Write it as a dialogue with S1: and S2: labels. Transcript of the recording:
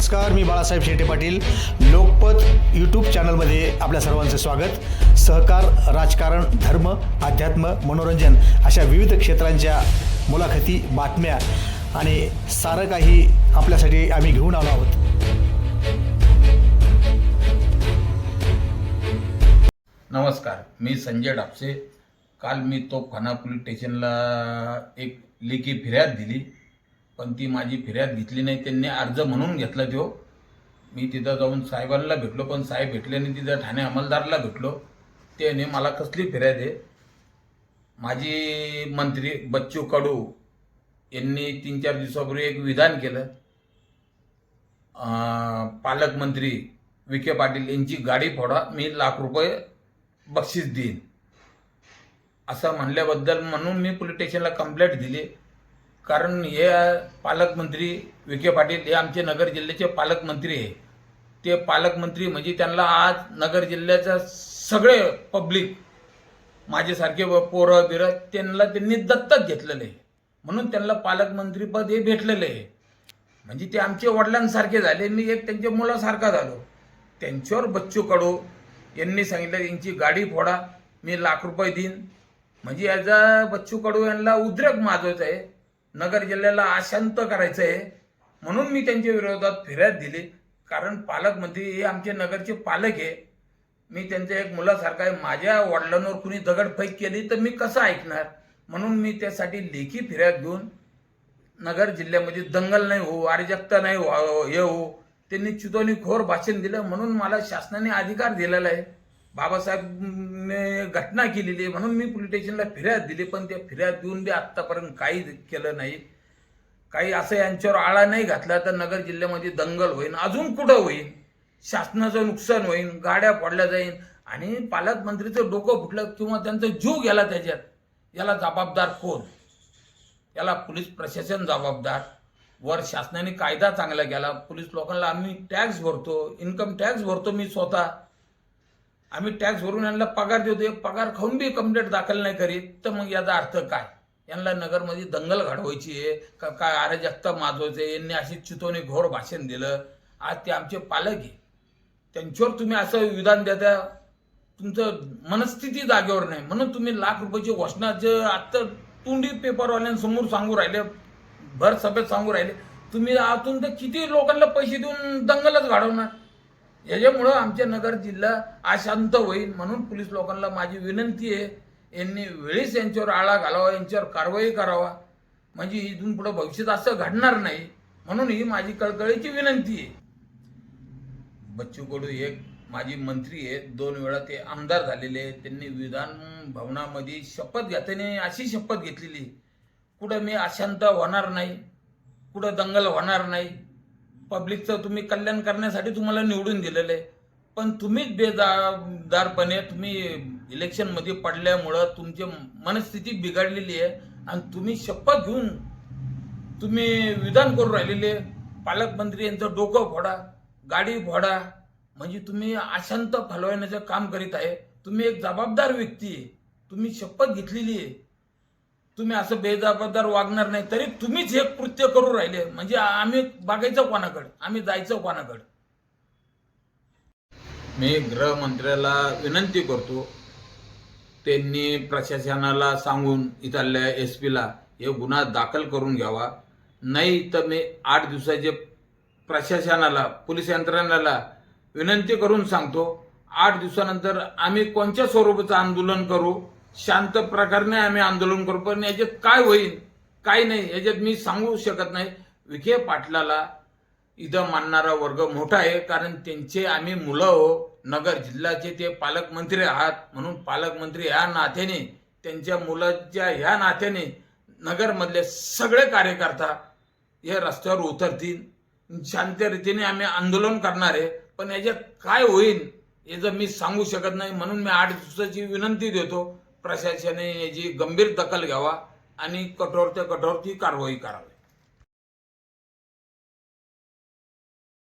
S1: नमस्कार मी बाळासाहेब शेटे पाटील. लोकपत यूट्यूब चॅनलमध्ये आपल्या सर्वांचं स्वागत. सहकार राजकारण धर्म अध्यात्म मनोरंजन अशा विविध क्षेत्रांच्या मुलाखती बातम्या आणि सारं काही आपल्यासाठी आम्ही घेऊन आलो आहोत.
S2: नमस्कार मी संजय डापसे. काल मी तोफखाना पोलीस स्टेशनला एक लेखी फिर्याद दिली. पण ती माझी फिर्याद घेतली नाही त्यांनी अर्ज म्हणून घेतला तो मी तिथं जाऊन साहेबांना भेटलो पण साहेब भेटले नाही तिथं ठाणे अंमलदारला भेटलो. त्याने मला कसली फिर्याद आहे? माझी मंत्री बच्चू कडू यांनी तीन चार दिवसापूर्वी एक विधान केलं. पालकमंत्री विखे पाटील यांची गाडी फोडा मी लाख रुपये बक्षीस देईन. असं म्हणल्याबद्दल म्हणून मी पोलीस स्टेशनला कंप्लेंट दिली. कारण हे पालकमंत्री विखे पाटील हे आमचे नगर जिल्ह्याचे पालकमंत्री आहे. ते पालकमंत्री म्हणजे त्यांना आज नगर जिल्ह्याचं सगळे पब्लिक माझ्यासारखे पोरं बिरं त्यांना त्यांनी दत्तक घेतलेलं आहे. म्हणून त्यांना पालकमंत्रीपद हे भेटलेलं आहे. म्हणजे ते आमचे वडिलांसारखे झाले मी एक त्यांच्या मुलासारखा झालो. त्यांच्यावर बच्चू कडू यांनी सांगितलं यांची गाडी फोडा मी लाख रुपये देईन. म्हणजे याचा बच्चू कडू यांना उद्रेक माजवायचा आहे. नगर जिल्ह्याला अशांत करायचं आहे म्हणून मी त्यांच्या विरोधात फिर्याद दिली. कारण पालकमंत्री हे आमचे नगरचे पालक आहे. मी त्यांच्या एक मुलासारखा आहे. माझ्या वडिलांवर कुणी दगडफेक केली तर मी कसं ऐकणार? म्हणून मी त्यासाठी लेखी फिर्याद घेऊन नगर जिल्ह्यामध्ये दंगल नाही हो अराजकता नाही हो हे हो त्यांनी चितवणीखोर भाषण दिलं. म्हणून मला शासनाने अधिकार दिलेला आहे. बाबासाहेबने घटना केलेली आहे म्हणून मी पोलीस स्टेशनला फिर्याद दिली पण त्या फिर्याद देऊन बी आत्तापर्यंत काही केलं नाही. काही असं यांच्यावर आळा नाही घातला तर नगर जिल्ह्यामध्ये दंगल होईल अजून कुठं होईल शासनाचं नुकसान होईल गाड्या पडल्या जाईल आणि पालकमंत्रीचं डोकं फुटलं किंवा त्यांचा जीव गेला त्याच्यात याला जबाबदार कोण? याला पोलीस प्रशासन जबाबदार. वर शासनाने कायदा चांगला केला पोलीस लोकांना आम्ही टॅक्स भरतो इन्कम टॅक्स भरतो मी स्वतः. आम्ही टॅक्स भरून यांना पगार देतो एक पगार खाऊन बी कंप्लेंट दाखल नाही करीत तर मग याचा अर्थ काय? यांना नगरमध्ये दंगल घडवायची आहे का काय अराजकता माजवायचं यांनी अशी चितवणी घोर भाषण दिलं. आज ते आमचे पालक आहे. त्यांच्यावर तुम्ही असं विधान देता तुमचं मनस्थिती जागेवर नाही. म्हणून तुम्ही लाख रुपयाची घोषणा जे आत्ता तोंडी पेपरवाल्यांसमोर सांगू राहिले भर सभेत सांगू राहिले तुम्ही आतून तर किती लोकांना पैसे देऊन दंगलच घडवणार? याच्यामुळं आमच्या नगर जिल्हा अशांत होईल म्हणून पोलीस लोकांना माझी विनंती आहे यांनी वेळीच यांच्यावर आळा घालावा यांच्यावर कारवाई करावा. म्हणजे इथून पुढं भविष्यात असं घडणार नाही म्हणून ही माझी कळकळीची विनंती आहे. बच्चू कडू एक माजी मंत्री आहेत दोन वेळा ते आमदार झालेले आहेत. त्यांनी विधान भवनामध्ये शपथ घेताना अशी शपथ घेतलेली कुठं मी अशांत होणार नाही कुठं दंगल होणार नाही पब्लिकचं तुम्ही कल्याण करण्यासाठी तुम्हाला निवडून दिलेलं आहे. पण तुम्हीच बेजबाबदारपणे तुम्ही इलेक्शनमध्ये पडल्यामुळं तुमची मनस्थिती बिघडलेली आहे आणि तुम्ही शपथ घेऊन तुम्ही विधान करून राहिलेले पालकमंत्री यांचं डोकं फोडा गाडी फोडा. म्हणजे तुम्ही अशांत फलवण्याचं काम करीत आहे. तुम्ही एक जबाबदार व्यक्ती आहे. तुम्ही शपथ घेतलेली आहे. तुम्ही असं बेजबाबदार वागणार नाही तरी तुम्हीच हे कृत्य करू राहिले. म्हणजे आम्ही बघायचं कोणाकडे? आम्ही जायचं कोणाकडे? मी गृहमंत्र्याला विनंती करतो त्यांनी प्रशासनाला सांगून इथल्या एस पीला हे गुन्हा दाखल करून घ्यावा. नाही तर मी आठ दिवसाचे प्रशासनाला पोलीस यंत्रणाला विनंती करून सांगतो आठ दिवसानंतर आम्ही कोणत्या स्वरूपाचं आंदोलन करू? शांत प्रकारे आम्ही आंदोलन करू पण याच्यात काय होईल काय नाही याच्यात मी सांगू शकत नाही. विखे पाटलाला इथं मानणारा वर्ग मोठा आहे कारण त्यांचे आम्ही मुलं हो नगर जिल्ह्याचे ते पालकमंत्री आहात म्हणून पालकमंत्री ह्या नात्याने त्यांच्या मुलाच्या ह्या नात्याने नगरमधले सगळे कार्यकर्ता हे रस्त्यावर उतरतील. शांत रीतीने आम्ही आंदोलन करणार आहे पण याच्यात काय होईल याचं मी सांगू शकत नाही म्हणून मी आठ दिवसाची विनंती देतो. प्रशासनाने याची गंभीर दखल घ्यावा आणि कठोर ते कठोर ती कारवाई करावी.